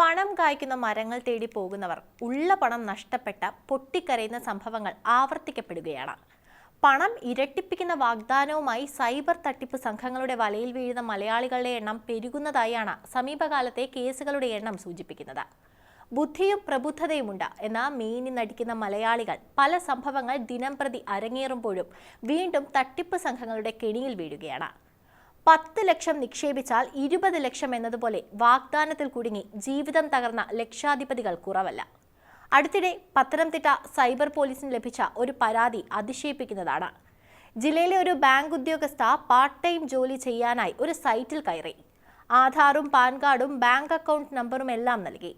പണം കായ്ക്കുന്ന മരങ്ങൾ തേടി പോകുന്നവർ ഉള്ള പണം നഷ്ടപ്പെട്ട പൊട്ടിക്കരയുന്ന സംഭവങ്ങൾ ആവർത്തിക്കപ്പെടുകയാണ്. പണം ഇരട്ടിപ്പിക്കുന്ന വാഗ്ദാനവുമായി സൈബർ തട്ടിപ്പ് സംഘങ്ങളുടെ വലയിൽ വീഴുന്ന മലയാളികളുടെ എണ്ണം പെരുകുന്നതായാണ് സമീപകാലത്തെ കേസുകളുടെ എണ്ണം സൂചിപ്പിക്കുന്നത്. ബുദ്ധിയും പ്രബുദ്ധതയുമുണ്ട് എന്ന മീനി നടിക്കുന്ന മലയാളികൾ പല സംഭവങ്ങൾ ദിനംപ്രതി അരങ്ങേറുമ്പോഴും വീണ്ടും തട്ടിപ്പ് സംഘങ്ങളുടെ കെണിയിൽ വീഴുകയാണ്. പത്ത് ലക്ഷം നിക്ഷേപിച്ചാൽ ഇരുപത് ലക്ഷം എന്നതുപോലെ വാഗ്ദാനത്തിൽ കുടുങ്ങി ജീവിതം തകർന്ന ലക്ഷാധിപതികൾ കുറവല്ല. അടുത്തിടെ പത്തനംതിട്ട സൈബർ പോലീസിന് ലഭിച്ച ഒരു പരാതി അതിശയിപ്പിക്കുന്നതാണ്. ജില്ലയിലെ ഒരു ബാങ്ക് ഉദ്യോഗസ്ഥ പാർട്ട് ടൈം ജോലി ചെയ്യാനായി ഒരു സൈറ്റിൽ കയറി. ആധാറും പാൻ കാർഡും ബാങ്ക് അക്കൗണ്ട് നമ്പറും എല്ലാം നൽകി.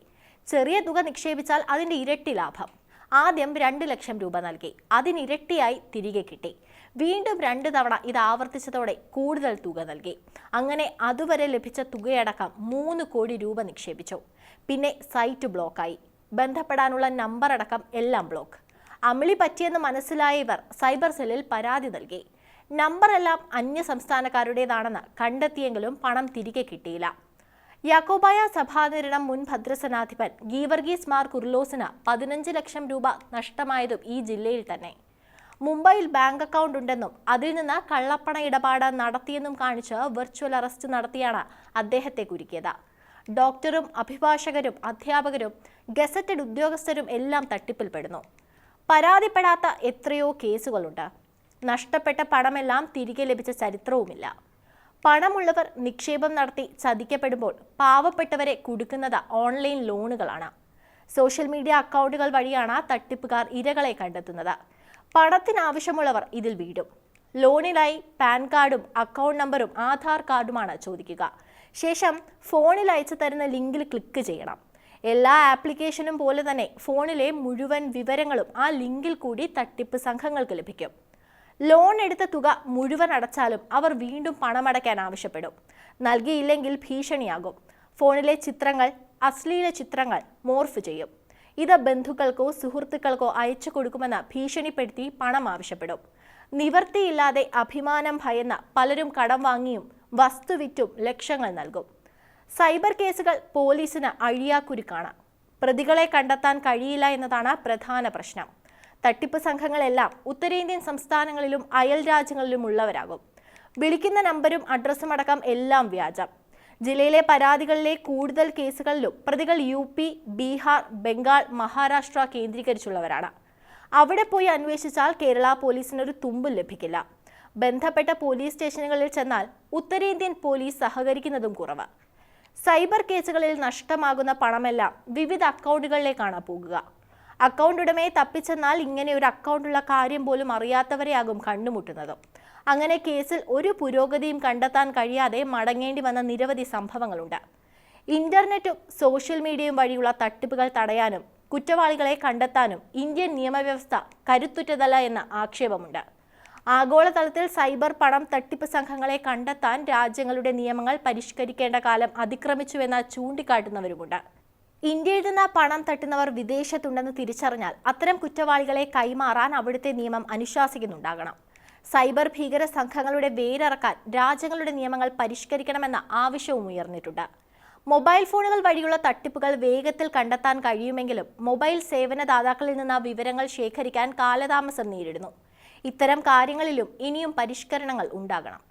ചെറിയ തുക നിക്ഷേപിച്ചാൽ അതിന്റെ ഇരട്ടി ലാഭം. ആദ്യം രണ്ട് ലക്ഷം രൂപ നൽകി. അതിനിരട്ടിയായി തിരികെ കിട്ടി. വീണ്ടും രണ്ട് തവണ ഇത് ആവർത്തിച്ചതോടെ കൂടുതൽ തുക നൽകി. അങ്ങനെ അതുവരെ ലഭിച്ച തുകയടക്കം മൂന്ന് കോടി രൂപ നിക്ഷേപിച്ചു. പിന്നെ സൈറ്റ് ബ്ലോക്കായി. ബന്ധപ്പെടാനുള്ള നമ്പർ അടക്കം എല്ലാം ബ്ലോക്ക്. അമിളി പറ്റിയെന്ന് മനസ്സിലായ ഇവർ സൈബർ സെല്ലിൽ പരാതി നൽകി. നമ്പറെല്ലാം അന്യ സംസ്ഥാനക്കാരുടേതാണെന്ന് കണ്ടെത്തിയെങ്കിലും പണം തിരികെ കിട്ടിയില്ല. യാക്കോബായ സഭാനിരണം മുൻ ഭദ്രസനാധിപൻ ഗീവർഗീസ് മാർ കുർലോസിന് പതിനഞ്ച് ലക്ഷം രൂപ നഷ്ടമായതും ഈ ജില്ലയിൽ തന്നെ. മുംബൈയിൽ ബാങ്ക് അക്കൗണ്ട് ഉണ്ടെന്നും അതിൽ നിന്ന് കള്ളപ്പണ ഇടപാട് നടത്തിയെന്നും കാണിച്ച് വെർച്വൽ അറസ്റ്റ് നടത്തിയാണ് അദ്ദേഹത്തെ കുരുക്കിയത്. ഡോക്ടറും അഭിഭാഷകരും അധ്യാപകരും ഗസറ്റഡ് ഉദ്യോഗസ്ഥരും എല്ലാം തട്ടിപ്പിൽപ്പെടുന്നു. പരാതിപ്പെടാത്ത എത്രയോ കേസുകളുണ്ട്. നഷ്ടപ്പെട്ട പണമെല്ലാം തിരികെ ലഭിച്ച ചരിത്രവുമില്ല. പണമുള്ളവർ നിക്ഷേപം നടത്തി ചതിക്കപ്പെടുമ്പോൾ പാവപ്പെട്ടവരെ കുടുക്കുന്നത് ഓൺലൈൻ ലോണുകളാണ്. സോഷ്യൽ മീഡിയ അക്കൗണ്ടുകൾ വഴിയാണ് തട്ടിപ്പുകാർ ഇരകളെ കണ്ടെത്തുന്നത്. പണത്തിനാവശ്യമുള്ളവർ ഇതിൽ വീടും. ലോണിനായി പാൻ കാർഡും അക്കൗണ്ട് നമ്പറും ആധാർ കാർഡുമാണ് ചോദിക്കുക. ശേഷം ഫോണിൽ അയച്ചു തരുന്ന ലിങ്കിൽ ക്ലിക്ക് ചെയ്യണം. എല്ലാ ആപ്ലിക്കേഷനും പോലെ തന്നെ ഫോണിലെ മുഴുവൻ വിവരങ്ങളും ആ ലിങ്കിൽ കൂടി തട്ടിപ്പ് സംഘങ്ങൾക്ക് ലഭിക്കും. ലോൺ എടുത്ത തുക മുഴുവൻ അടച്ചാലും അവർ വീണ്ടും പണമടയ്ക്കാൻ ആവശ്യപ്പെടും. നൽകിയില്ലെങ്കിൽ ഭീഷണിയാകും. ഫോണിലെ ചിത്രങ്ങൾ അശ്ലീല ചിത്രങ്ങൾ മോർഫ് ചെയ്യും. ഇത് ബന്ധുക്കൾക്കോ സുഹൃത്തുക്കൾക്കോ അയച്ചു കൊടുക്കുമെന്ന് ഭീഷണിപ്പെടുത്തി പണം ആവശ്യപ്പെടും. നിവർത്തിയില്ലാതെ അഭിമാനം ഭയന്ന പലരും കടം വാങ്ങിയും വസ്തു വിറ്റും ലക്ഷങ്ങൾ നൽകും. സൈബർ കേസുകൾ പോലീസിന് അഴിയാക്കുരുക്കാണ്. പ്രതികളെ കണ്ടെത്താൻ കഴിയില്ല എന്നതാണ് പ്രധാന പ്രശ്നം. തട്ടിപ്പ് സംഘങ്ങളെല്ലാം ഉത്തരേന്ത്യൻ സംസ്ഥാനങ്ങളിലും അയൽ രാജ്യങ്ങളിലും ഉള്ളവരാകും വിളിക്കുന്ന നമ്പരും അഡ്രസ്സും അടക്കം എല്ലാം വ്യാജം. ജില്ലയിലെ പരാതികളിലെ കൂടുതൽ കേസുകളിലും പ്രതികൾ യു പി ബീഹാർ ബംഗാൾ മഹാരാഷ്ട്ര കേന്ദ്രീകരിച്ചുള്ളവരാണ്. അവിടെ പോയി അന്വേഷിച്ചാൽ കേരള പോലീസിനൊരു തുമ്പും ലഭിക്കില്ല. ബന്ധപ്പെട്ട പോലീസ് സ്റ്റേഷനുകളിൽ ചെന്നാൽ ഉത്തരേന്ത്യൻ പോലീസ് സഹകരിക്കുന്നതും കുറവ്. സൈബർ കേസുകളിൽ നഷ്ടമാകുന്ന പണമെല്ലാം വിവിധ അക്കൗണ്ടുകളിലേക്കാണ് പോകുക. അക്കൗണ്ട് ഉടമയെ തപ്പിച്ചെന്നാൽ ഇങ്ങനെ ഒരു അക്കൗണ്ടുള്ള കാര്യം പോലും അറിയാത്തവരെയാകും കണ്ടുമുട്ടുന്നത് അങ്ങനെ കേസിൽ ഒരു പുരോഗതിയും കണ്ടെത്താൻ കഴിയാതെ മടങ്ങേണ്ടി വന്ന നിരവധി സംഭവങ്ങളുണ്ട്. ഇന്റർനെറ്റും സോഷ്യൽ മീഡിയയും വഴിയുള്ള തട്ടിപ്പുകൾ തടയാനും കുറ്റവാളികളെ കണ്ടെത്താനും ഇന്ത്യൻ നിയമവ്യവസ്ഥ കരുത്തുറ്റതല്ല എന്ന ആക്ഷേപമുണ്ട്. ആഗോളതലത്തിൽ സൈബർ പണം തട്ടിപ്പ് സംഘങ്ങളെ കണ്ടെത്താൻ രാജ്യങ്ങളുടെ നിയമങ്ങൾ പരിഷ്കരിക്കേണ്ട കാലം അതിക്രമിച്ചുവെന്ന് ചൂണ്ടിക്കാട്ടുന്നവരുമുണ്ട്. ഇന്ത്യയിൽ നിന്ന് പണം തട്ടുന്നവർ വിദേശത്തുണ്ടെന്ന് തിരിച്ചറിഞ്ഞാൽ അത്തരം കുറ്റവാളികളെ കൈമാറാൻ അവിടുത്തെ നിയമം അനുശാസിക്കുന്നുണ്ടാകണം. സൈബർ ഭീകര സംഘങ്ങളുടെ വേരറക്കാൻ രാജ്യങ്ങളുടെ നിയമങ്ങൾ പരിഷ്കരിക്കണമെന്ന ആവശ്യവും ഉയർന്നിട്ടുണ്ട്. മൊബൈൽ ഫോണുകൾ വഴിയുള്ള തട്ടിപ്പുകൾ വേഗത്തിൽ കണ്ടെത്താൻ കഴിയുമെങ്കിലും മൊബൈൽ സേവനദാതാക്കളിൽ നിന്ന് വിവരങ്ങൾ ശേഖരിക്കാൻ കാലതാമസം നേരിടുന്നു. ഇത്തരം കാര്യങ്ങളിലും ഇനിയും പരിഷ്കരണങ്ങൾ ഉണ്ടാകണം.